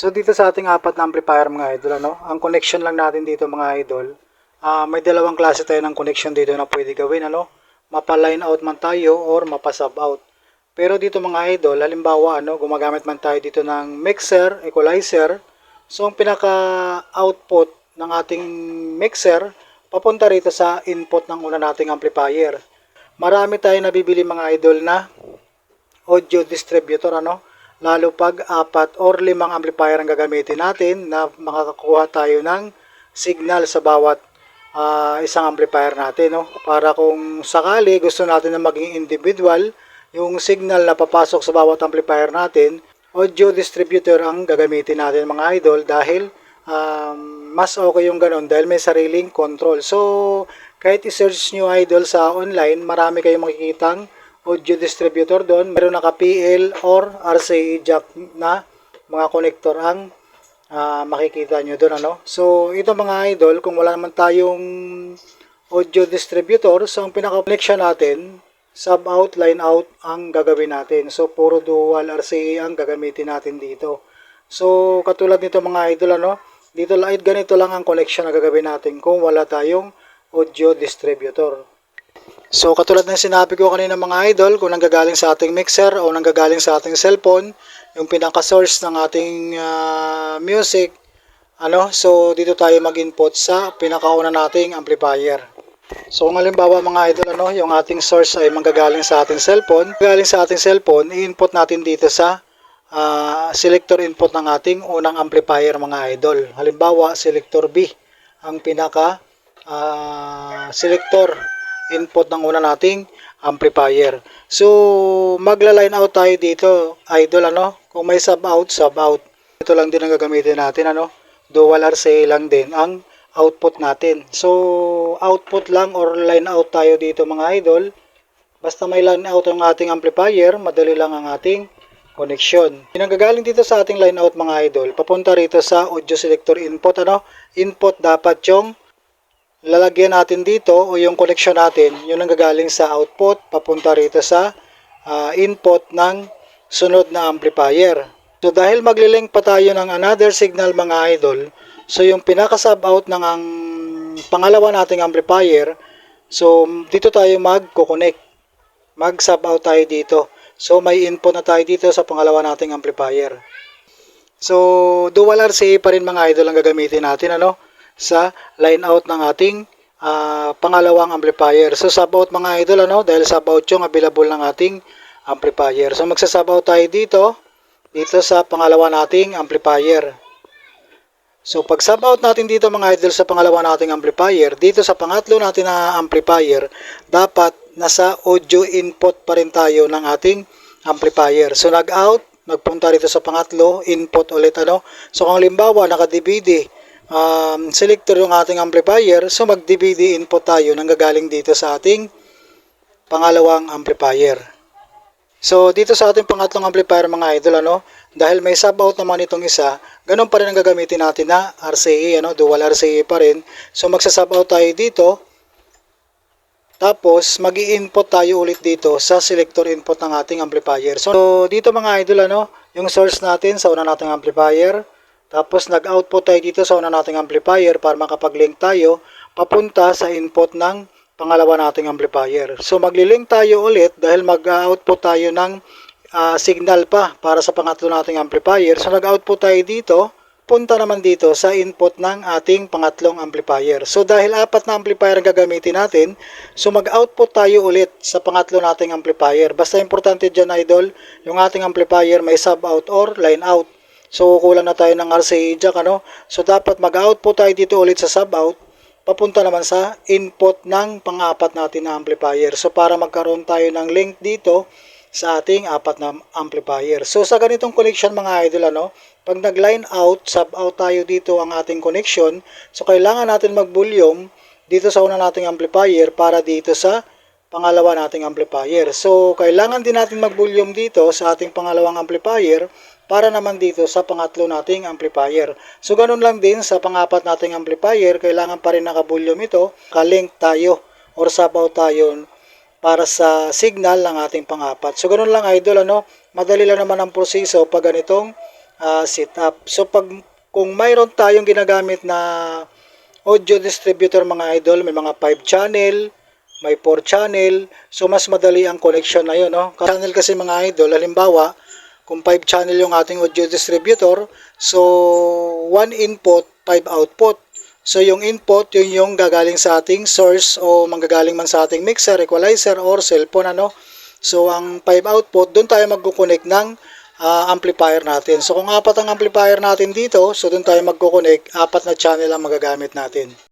So dito sa ating apat na amplifier mga idol, ano, ang connection lang natin dito mga idol, ah, may dalawang klase tayo ng connection dito na pwede gawin, ano, mapa-line out man tayo or mapa-sub out. Pero dito mga idol, halimbawa ano, gumagamit man tayo dito ng mixer, equalizer, so ang pinaka-output ng ating mixer, papunta rito sa input ng una nating amplifier. Marami tayo nabibili mga idol na audio distributor ano lalo pag apat or limang amplifier ang gagamitin natin na makakakuha tayo ng signal sa bawat ah, isang amplifier natin no? Para kung sakali gusto natin na maging individual yung signal na papasok sa bawat amplifier natin audio distributor ang gagamitin natin mga idol dahil um, mas okay yung ganun dahil may sariling control. So kahit i-search nyo idol sa online marami kayong makikitang audio distributor doon. Meron naka PL or RCA jack na mga connector ang ah, makikita nyo doon. Ano? So, ito mga idol, kung wala naman tayong audio distributor, so ang pinaka-connection natin, sub out, line out ang gagawin natin. So, puro dual RCA ang gagamitin natin dito. So, katulad nito mga idol, ano? Dito ganito lang ang connection na gagawin natin kung wala tayong audio distributor. So katulad ng sinabi ko kanina mga idol, kung nanggagaling sa ating mixer o nanggagaling sa ating cellphone, yung pinaka-source ng ating ah, music, ano, so dito tayo mag-input sa pinakauna nating amplifier. So kung halimbawa mga idol, ano, yung ating source ay manggagaling sa ating cellphone, galing sa ating cellphone, i-input natin dito sa ah, selector input ng ating unang amplifier mga idol. Halimbawa, selector B ang pinaka ah, selector input ng una nating amplifier. So, magla-line out tayo dito, idol, ano? Kung may sub out, sub out. Ito lang din ang gagamitin natin, ano? Dual RCA lang din ang output natin. So, output lang or line out tayo dito mga idol. Basta may line out ang ating amplifier, madali lang ang ating connection. Pinanggagaling dito sa ating line out mga idol, papunta rito sa audio selector input, ano? Input dapat yung lalagyan natin dito o yung connection natin, yun ang gagaling sa output papunta rito sa ah, input ng sunod na amplifier. So dahil maglilink pa tayo ng another signal mga idol, so yung pinaka-sub out ng ang pangalawa nating amplifier, so dito tayo magko-connect. Mag-sub out tayo dito. So may input na tayo dito sa pangalawa nating amplifier. So dual RCA pa rin mga idol ang gagamitin natin ano sa line out ng ating ah, pangalawang amplifier. So sub out mga idol ano dahil sub out yung available ng ating amplifier. So magsa-sub out tayo dito dito sa pangalawa nating amplifier. So pag sub out natin dito mga idol sa pangalawa nating amplifier, dito sa pangatlo natin na amplifier, dapat nasa audio input pa rin tayo ng ating amplifier. So nag-out, nagpunta rito sa pangatlo, input ulit ano. So kung halimbawa naka-DVD, um, selector yung ating amplifier, so mag-DVD input tayo nang gagaling dito sa ating pangalawang amplifier. So dito sa ating pangatlong amplifier mga idol ano, dahil may sub out naman itong isa, ganun pa rin ang gagamitin natin na RCA ano, dual RCA pa rin. So magsa-sub out tayo dito. Tapos magi-input tayo ulit dito sa selector input ng ating amplifier. So dito mga idol ano, yung source natin sa una nating amplifier. Tapos nag-output tayo dito sa una nating amplifier para makapag-link tayo papunta sa input ng pangalawa nating amplifier. So magli-link tayo ulit dahil mag-output tayo ng ah, signal pa para sa pangatlo nating amplifier. So nag-output tayo dito, punta naman dito sa input ng ating pangatlong amplifier. So dahil apat na amplifier ang gagamitin natin, so mag-output tayo ulit sa pangatlo nating amplifier. Basta importante dyan idol, yung ating amplifier may sub out or line out. So kulang na tayo ng RCA jack ano. So dapat mag-output tayo dito ulit sa sub out papunta naman sa input ng pang-apat natin na amplifier. So para magkaroon tayo ng link dito sa ating apat na amplifier. So sa ganitong connection mga idol ano, pag nag-line out, sub out tayo dito ang ating connection. So kailangan natin mag-volume dito sa una nating amplifier para dito sa pangalawa nating amplifier. So kailangan din natin mag-volume dito sa ating pangalawang amplifier para naman dito sa pangatlo nating amplifier. So ganun lang din sa pangapat nating amplifier, kailangan pa rin naka-volume ito, ka-link tayo or out tayo para sa signal ng ating pangapat. So ganun lang idol ano, madali lang naman ang proseso pag ganitong ah, setup. So pag kung mayroon tayong ginagamit na audio distributor mga idol, may mga 5 channel, may 4 channel, so mas madali ang connection na yun. No? Channel kasi mga idol, halimbawa, kung 5 channel yung ating audio distributor, so 1 input, 5 output. So yung input, yun yung gagaling sa ating source o manggagaling man sa ating mixer, equalizer, or cellphone. Ano? So ang 5 output, doon tayo magkukonect ng ah, amplifier natin. So kung apat ang amplifier natin dito, so doon tayo magkukonect, apat na channel ang magagamit natin.